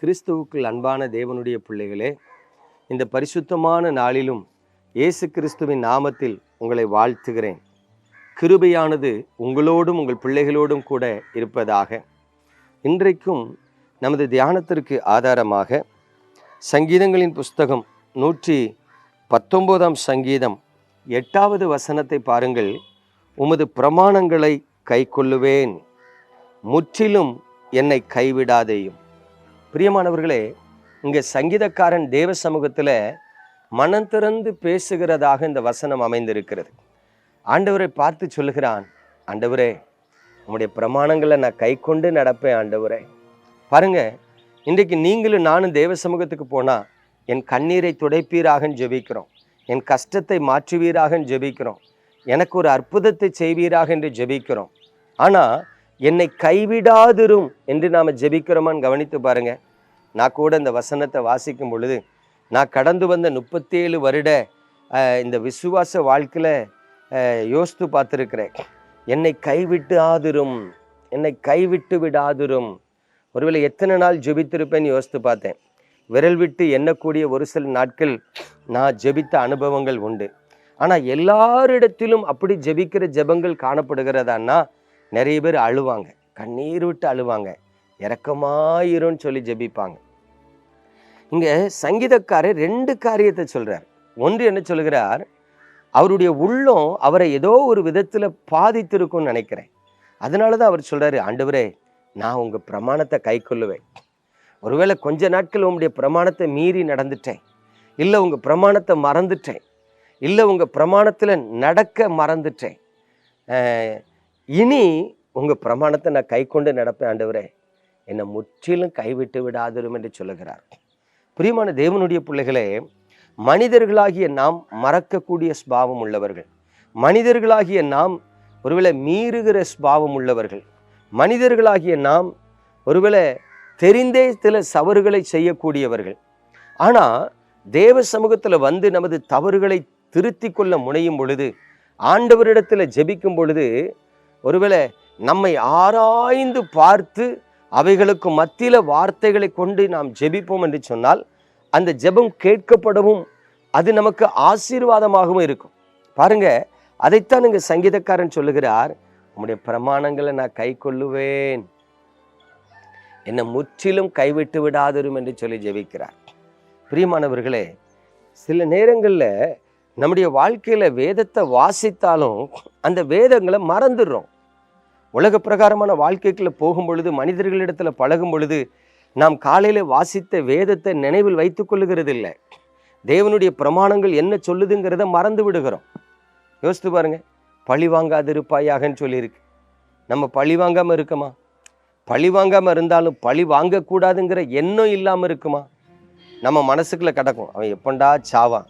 கிறிஸ்துவுக்குள் அன்பான தேவனுடைய பிள்ளைகளே இந்த பரிசுத்தமான நாளிலும் இயேசு கிறிஸ்துவின் நாமத்தில் உங்களை வாழ்த்துகிறேன். கிருபையானது உங்களோடும் உங்கள் பிள்ளைகளோடும் கூட இருப்பதாக இன்றைக்கும் நமது தியானத்திற்கு ஆதாரமாக சங்கீதங்களின் புஸ்தகம் நூற்றி பத்தொம்போதாம் சங்கீதம் எட்டாவது வசனத்தை பாருங்கள். உமது பிரமாணங்களை கைக்கொள்ளுவேன் முற்றிலும் என்னை கைவிடாதேயும். பிரியமானவர்களே இங்கே சங்கீதக்காரன் தேவ சமூகத்தில் மனம் திறந்து பேசுகிறதாக இந்த வசனம் அமைந்திருக்கிறது. ஆண்டவரை பார்த்து சொல்லுகிறான் ஆண்டவரே உங்களுடைய பிரமாணங்களை நான் கை கொண்டு நடப்பேன் ஆண்டவரே. பாருங்க இன்றைக்கு நீங்களும் நானும் தேவ சமூகத்துக்கு போனால் என் கண்ணீரை துடைப்பீராகன்னு ஜெபிக்கிறோம். என் கஷ்டத்தை மாற்றுவீராகன்னு ஜெபிக்கிறோம். எனக்கு ஒரு அற்புதத்தை செய்வீராக என்று ஜெபிக்கிறோம். ஆனால் என்னை கைவிடாதிரும் என்று நாம் ஜெபிக்கிறோமான்னு கவனித்து பாருங்க. நான் கூட இந்த வசனத்தை வாசிக்கும் பொழுது நான் கடந்து வந்த முப்பத்தேழு வருட இந்த விசுவாச வாழ்க்கையில் யோசித்து பார்த்துருக்கிறேன். என்னை கைவிட்டு ஆதிரும் என்னை கைவிட்டு விடாதிரும். ஒருவேளை எத்தனை நாள் ஜெபித்திருப்பேன்னு யோசித்து பார்த்தேன். விரல் விட்டு எண்ணக்கூடிய ஒரு சில நாட்கள் நான் ஜெபித்த அனுபவங்கள் உண்டு. ஆனால் எல்லாரிடத்திலும் அப்படி ஜெபிக்கிற ஜெபங்கள் காணப்படுகிறதான்னா நிறைய பேர் அழுவாங்க. கண்ணீர் விட்டு அழுவாங்க. இறக்கமாயிரும்னு சொல்லி ஜெபிப்பாங்க. இங்கே சங்கீதக்காரர் ரெண்டு காரியத்தை சொல்கிறார் ஒன்று என்ன சொல்கிறார் அவருடைய உள்ளம் அவரை ஏதோ ஒரு விதத்தில் பாதித்திருக்கும்னு நினைக்கிறேன். அதனால தான் அவர் சொல்கிறாரு ஆண்டவரே நான் உங்கள் பிரமாணத்தை கை கொள்ளுவேன். ஒருவேளை கொஞ்ச நாட்கள் உங்களுடைய பிரமாணத்தை மீறி நடந்துட்டேன். இல்லை உங்கள் பிரமாணத்தை மறந்துட்டேன். இல்லை உங்கள் பிரமாணத்தில் நடக்க மறந்துட்டேன். இனி உங்கள் பிரமாணத்தை நான் கை கொண்டு நடப்பேன் ஆண்டவரே. என்னை முற்றிலும் கைவிட்டு விடாதிரும் என்று சொல்லுகிறார். பிரியமான தேவனுடைய பிள்ளைகளே மனிதர்களாகிய நாம் மறக்கக்கூடிய ஸ்பாவம் உள்ளவர்கள். மனிதர்களாகிய நாம் ஒருவேளை மீறுகிற ஸ்பாவம் உள்ளவர்கள். மனிதர்களாகிய நாம் ஒருவேளை தெரிந்தே சில சவறுகளை செய்யக்கூடியவர்கள். ஆனால் தேவ சமூகத்தில் வந்து நமது தவறுகளை திருத்திக் கொள்ள முனையும் பொழுது ஆண்டவரிடத்தில் ஜெபிக்கும் பொழுது ஒருவேளை நம்மை ஆராய்ந்து பார்த்து அவைகளுக்கு மத்தியில் வார்த்தைகளை கொண்டு நாம் ஜெபிப்போம் என்று சொன்னால் அந்த ஜெபம் கேட்கப்படவும் அது நமக்கு ஆசீர்வாதமாகவும் இருக்கும். பாருங்க அதைத்தான் இங்கே சங்கீதக்காரன் சொல்லுகிறார் உம்முடைய பிரமாணங்களை நான் கை கொள்ளுவேன். என்னை முற்றிலும் கைவிட்டு விடாதிரும் என்று சொல்லி ஜெபிக்கிறார். பிரியமானவர்களே சில நேரங்களில் நம்முடைய வாழ்க்கையில் வேதத்தை வாசித்தாலும் அந்த வேதங்களை மறந்துடுறோம். உலக பிரகாரமான வாழ்க்கைக்குள்ள போகும் பொழுது மனிதர்களிடத்துல பழகும் பொழுது நாம் காலையில வாசித்த வேதத்தை நினைவில் வைத்துக் கொள்ளுகிறது இல்லை தேவனுடைய பிரமாணங்கள் என்ன சொல்லுதுங்கிறத மறந்து விடுகிறோம். யோசித்து பாருங்க. பழி வாங்காதிருப்பாயாகன்னு சொல்லியிருக்கு. நம்ம பழி வாங்காம இருக்குமா? பழி வாங்காம இருந்தாலும் பழி வாங்கக்கூடாதுங்கிற எண்ணம் இல்லாம இருக்குமா? நம்ம மனசுக்குள்ள கிடக்கும். அவன் எப்பண்டா சாவான்?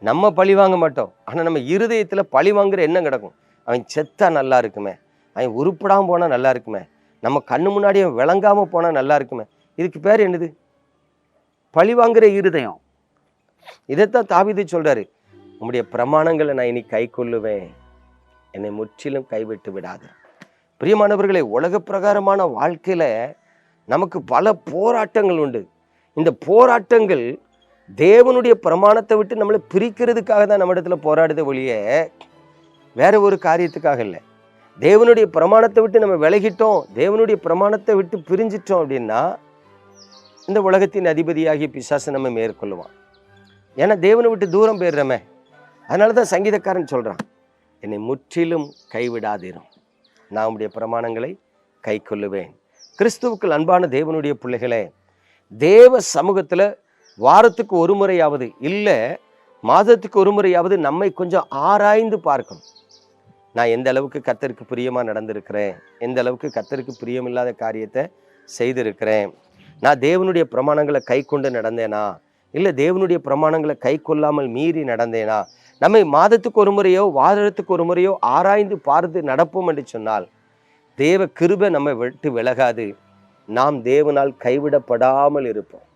நம்ம பழி வாங்க மாட்டோம். ஆனால் நம்ம இருதயத்தில் பழி வாங்குற எண்ணம் கிடக்கும். அவன் செத்தா நல்லா இருக்குமே. அவன் உருப்படாமல் போனால் நல்லா இருக்குமே. நம்ம கண்ணு முன்னாடி அவன் விளங்காமல் போனால் நல்லா இருக்குமே. இதுக்கு பேர் என்னது? பழி வாங்குற இருதயம். இதைத்தான் தாவிது சொல்கிறாரு உங்களுடைய பிரமாணங்களை நான் இனி கை கொள்ளுவேன். என்னை முற்றிலும் கைவிட்டு விடாது. பிரியமானவர்களே உலக பிரகாரமான வாழ்க்கையில் நமக்கு பல போராட்டங்கள் உண்டு. இந்த போராட்டங்கள் தேவனுடைய பிரமாணத்தை விட்டு நம்மளை பிரிக்கிறதுக்காக தான் நம்ம இடத்துல போராடுத ஒழிய வேற ஒரு காரியத்துக்காக இல்லை. தேவனுடைய பிரமாணத்தை விட்டு நம்ம விலகிட்டோம் தேவனுடைய பிரமாணத்தை விட்டு பிரிஞ்சிட்டோம் அப்படின்னா இந்த உலகத்தின் அதிபதியாகிய பிசாசு நம்ம மேற்கொள்ளுவான். ஏன்னா தேவனை விட்டு தூரம் போயிடுறோமே. அதனால தான் சங்கீதக்காரன் சொல்கிறான் என்னை முற்றிலும் கைவிடாதிரும். நான் உடைய பிரமாணங்களை கை கொள்ளுவேன் கிறிஸ்துவுக்குள் அன்பான தேவனுடைய பிள்ளைகளே தேவ சமூகத்தில் வாரத்துக்கு ஒரு முறையாவது இல்லை மாதத்துக்கு ஒரு முறையாவது நம்மை கொஞ்சம் ஆராய்ந்து பார்க்கணும். நான் எந்த அளவுக்கு கத்தருக்கு பிரியமாக நடந்திருக்கிறேன்? எந்த அளவுக்கு கத்தருக்கு பிரியமில்லாத காரியத்தை செய்திருக்கிறேன்? நான் தேவனுடைய பிரமாணங்களை கை கொண்டு நடந்தேனா? இல்லை தேவனுடைய பிரமாணங்களை கை கொள்ளாமல் மீறி நடந்தேனா? நம்மை மாதத்துக்கு ஒரு முறையோ வாரத்துக்கு ஒரு முறையோ ஆராய்ந்து பார்த்து நடப்போம் என்று சொன்னால் தேவ கிருபை நம்மை விட்டு விலகாது. நாம் தேவனால் கைவிடப்படாமல் இருப்போம்.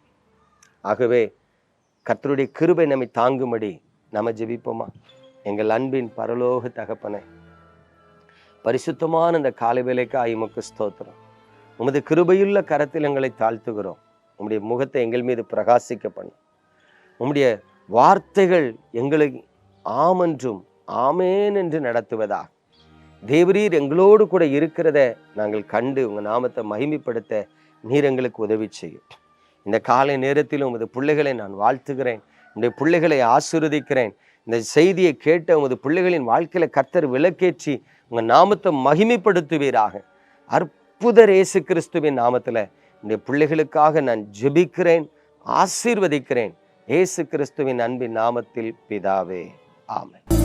ஆகவே கர்த்தருடைய கிருபை நம்மை தாங்கும்படி நம்ம ஜெபிப்போமா? எங்கள் அன்பின் பரலோக தகப்பனை பரிசுத்தமான இந்த காலை வேலைக்காய் உமக்கு ஸ்தோத்திரம். உமது கிருபையுள்ள கரத்தில் எங்களை தாழ்த்துகிறோம். உம்முடைய முகத்தை எங்கள் மீது பிரகாசிக்க பண்ணும் உம்முடைய வார்த்தைகள் எங்களை ஆமென்றும் ஆமேன் என்று நடத்துவதா தேவரீர் எங்களோடு கூட இருக்கிறத நாங்கள் கண்டு உங்கள் நாமத்தை மகிமைப்படுத்த நீர் எங்களுக்கு உதவி செய்யும். இந்த காலை நேரத்தில் உமது பிள்ளைகளை நான் வாழ்த்துகிறேன். என்னுடைய பிள்ளைகளை ஆசிர்வதிக்கிறேன். இந்த செய்தியை கேட்ட உமது பிள்ளைகளின் வாழ்க்கையில் கர்த்தர் விளக்கேற்றி உங்க நாமத்தை மகிமைப்படுத்துவீராக. அற்புத இயேசு கிறிஸ்துவின் நாமத்தில் இந்த பிள்ளைகளுக்காக நான் ஜெபிக்கிறேன் ஆசீர்வதிக்கிறேன். ஏசு கிறிஸ்துவின் அன்பின் நாமத்தில் பிதாவே ஆமென்.